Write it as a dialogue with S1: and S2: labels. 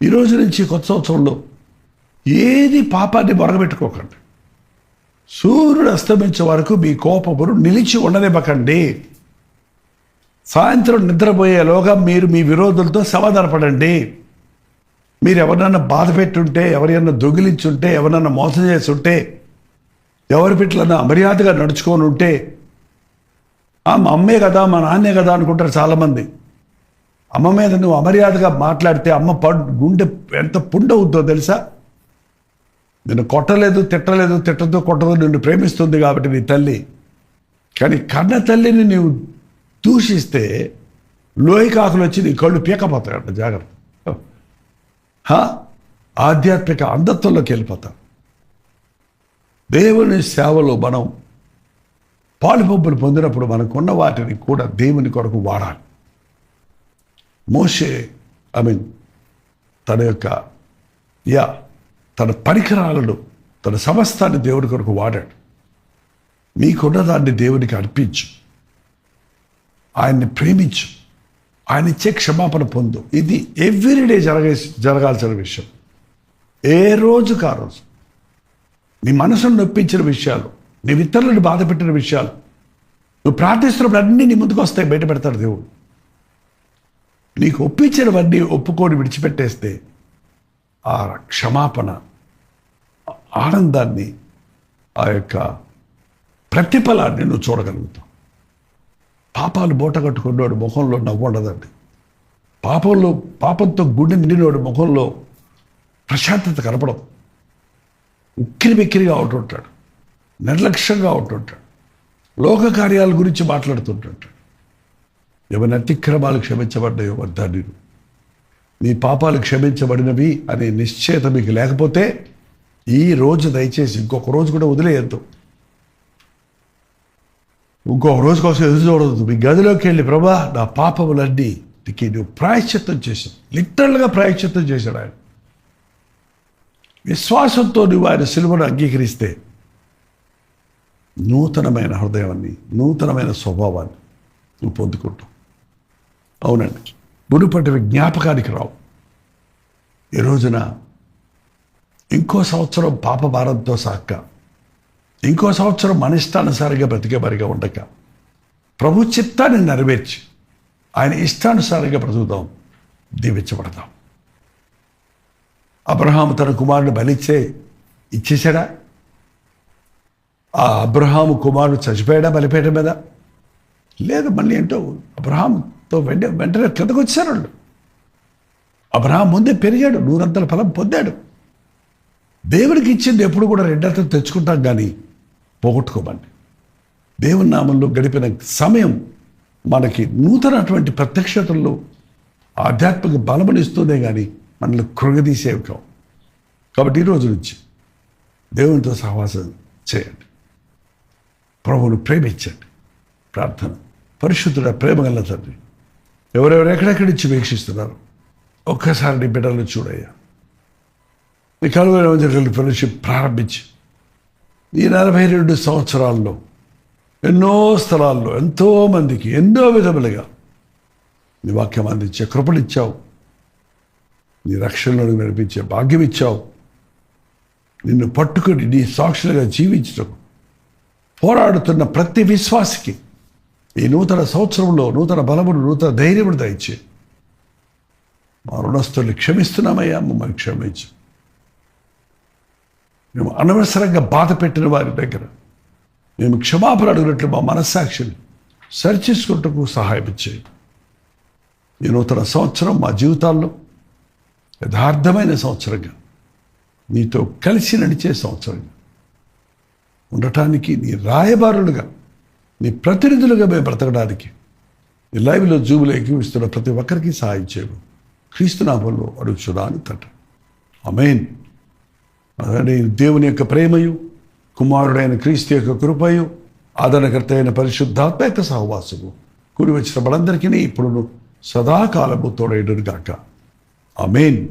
S1: ఈ రోజు నుంచి కొత్త సంవత్సరంలో ఏది పాపాన్ని మొరగబెట్టుకోకండి. సూర్యుడు అస్తమించే వరకు మీ కోపమును నిలిచి ఉండనివ్వకండి. సాయంత్రం నిద్రపోయేలోగా మీరు మీ విరోధులతో సమాధానపడండి మీరు ఎవరినన్నా బాధ పెట్టుంటే ఎవరైనా దొంగిలించుంటే ఎవరన్నా మోసం చేస్తుంటే ఎవరి పిట్లన్నా అమర్యాదగా నడుచుకొని ఉంటే "ఆ, మా అమ్మే కదా మా నాన్నే కదా అనుకుంటారు చాలామంది. అమ్మ మీద నువ్వు అమర్యాదగా మాట్లాడితే అమ్మ గుండె ఎంత పుండవుద్దో తెలుసా? నిన్ను కొట్టలేదు తిట్టలేదు తిట్టదు కొట్టదు నిన్ను ప్రేమిస్తుంది కాబట్టి నీ తల్లి. కానీ కన్న తల్లిని నీవు దూషిస్తే లోయకాకులు వచ్చి నీ కళ్ళు పీకపోతాయంట జాగ్రత్త. ఆధ్యాత్మిక అంధత్వంలోకి వెళ్ళిపోతాం. దేవుని సేవలో మనం పాలుపంపులు పొందినప్పుడు మనకున్న వాటిని కూడా దేవుని కొరకు వాడాలి. మోషే ఐ మీన్ తన యొక్క యా తన పరికరాలను తన సమస్తాన్ని దేవుడి కొరకు వాడాడు. మీకున్న దాన్ని దేవునికి అర్పించు. ఆయన్ని ప్రేమించు. ఆయన ఇచ్చే క్షమాపణ పొందు. ఇది ఎవ్రీడే జరగే జరగాల్సిన విషయం. ఏ రోజు కా రోజు? నీ మనసును నొప్పించిన విషయాలు నీ ఇతరులను బాధ పెట్టిన విషయాలు నువ్వు ప్రార్థిస్తున్నప్పుడు అన్నీ నీ ముందుకు వస్తాయి బయట పెడతాడు దేవుడు. నీకు ఒప్పించినవన్నీ ఒప్పుకొని విడిచిపెట్టేస్తే ఆ క్షమాపణ ఆనందాన్ని ఆ యొక్క ప్రతిఫలాన్ని నువ్వు చూడగలుగుతావు. పాపాలు మూట కట్టుకున్నోడు ముఖంలో నవ్వు ఉండదండి. పాపంలో పాపంతో గుండె నిండినోడు ముఖంలో ప్రశాంతత కనపడదు. ఉక్కిరి బిక్కిరిగా ఉంటుంటాడు. నిర్లక్ష్యంగా ఉంటుంటాడు. లోక కార్యాల గురించి మాట్లాడుతుంటుంటాడు. ఎవరి అతిక్రమాలు క్షమించబడ్డాయో వద్దాన్ని మీ పాపాలు క్షమించబడినవి అనే నిశ్చయత మీకు లేకపోతే ఈ రోజు దయచేసి ఇంకొక రోజు కూడా వదిలేయద్దు. ఇంకొక రోజు కోసం ఎదురు చూడదు మీ గదిలోకి వెళ్ళి ప్రభా నా పాపములన్నీ నీకు నువ్వు ప్రాయశ్చిత్తం చేశావు. లిటరల్గా ప్రాయశ్చిత్తం చేశాడు ఆయన. విశ్వాసంతో నువ్వు ఆయన సిలువను అంగీకరిస్తే నూతనమైన హృదయాన్ని నూతనమైన స్వభావాన్ని నువ్వు పొందుకుంటావు. అవునండి. మునుపటివి జ్ఞాపకానికి రావు. ఈ రోజున ఇంకో సంవత్సరం పాప భారంతో సాక్క ఇంకో సంవత్సరం మన ఇష్టానుసారంగా బ్రతికేవారిగా ఉండక ప్రభు చిత్తాన్ని నెరవేర్చి ఆయన ఇష్టానుసారంగా బ్రతుకుదాం దీవించబడదాం అబ్రహాము తన కుమారుడు బలిచ్చే ఇచ్చేసాడా ఆ అబ్రహాము కుమారుడు చచ్చిపోయాడా బలిపేట మీద? లేదు మళ్ళీ ఏంటో అబ్రహాం తో వెంటనే కిందకు వచ్చారు వాళ్ళు. అబ్రహాం ముందే పెరిగాడు నూరంతల ఫలం పొందాడు. దేవుడికి ఇచ్చింది ఎప్పుడు కూడా రెండంతలు తెచ్చుకుంటాం కానీ పోగొట్టుకోమండి. దేవుని నామంలో గడిపిన సమయం మనకి నూతనటువంటి ప్రత్యక్షతల్లో ఆధ్యాత్మిక బలమనిస్తూనే కానీ మనల్ని కృగదీసేవి కావు కాబట్టి ఈరోజు రోజు నుంచి దేవునితో సహవాసం చేయండి. ప్రభువును ప్రేమించండి. ప్రార్థన. పరిశుద్ధుడ ప్రేమ గల తండ్రి. ఎవరెవరు ఎక్కడెక్కడి నుంచి వీక్షిస్తున్నారు? ఒక్కసారి నీ బిడ్డలను చూడయ్యా. నీ కలువైన జరిగిన ఫెలోషిప్ ప్రారంభించి. ఈ నలభై రెండు సంవత్సరాల్లో ఎన్నో స్థలాల్లో ఎంతో మందికి ఎన్నో విధములుగా నీ వాక్యం అందించే కృపణిచ్చావు నీ రక్షణలో నడిపించే భాగ్యం ఇచ్చావు. నిన్ను పట్టుకొని నీ సాక్షులుగా జీవించడం పోరాడుతున్న ప్రతి విశ్వాసికి ఈ నూతన సంవత్సరంలో నూతన బలమును నూతన ధైర్యమును దయచే. మా రుణస్తుల్ని క్షమిస్తున్నామయ్యా మమ్మల్ని క్షమించు. మేము అనవసరంగా బాధ పెట్టిన వారి దగ్గర మేము క్షమాపణ అడిగినట్లు మా మనస్సాక్షిని సరిచేసుకుంటకు సహాయం చేయండి ఈ నూతన సంవత్సరం మా జీవితాల్లో యథార్థమైన సంవత్సరంగా నీతో కలిసి నడిచే సంవత్సరంగా ఉండటానికి నీ రాయబారులుగా నీ ప్రతినిధులుగా మేము బ్రతకడానికి. ఈ లైవ్లో జూబులు ఎక్కివిస్తున్న ప్రతి ఒక్కరికి సహాయం చేయము. క్రీస్తునామంలో అడుగుచున్నాను తట అమెయిన్ అదే దేవుని యొక్క ప్రేమయు కుమారుడైన క్రీస్తు యొక్క కృపయు ఆదరణకర్త అయిన పరిశుద్ధాత్మ యొక్క సహవాసము కూడి వచ్చిన మనందరికీ ఇప్పుడు సదాకాలము తోడైనను గాక. అమెయిన్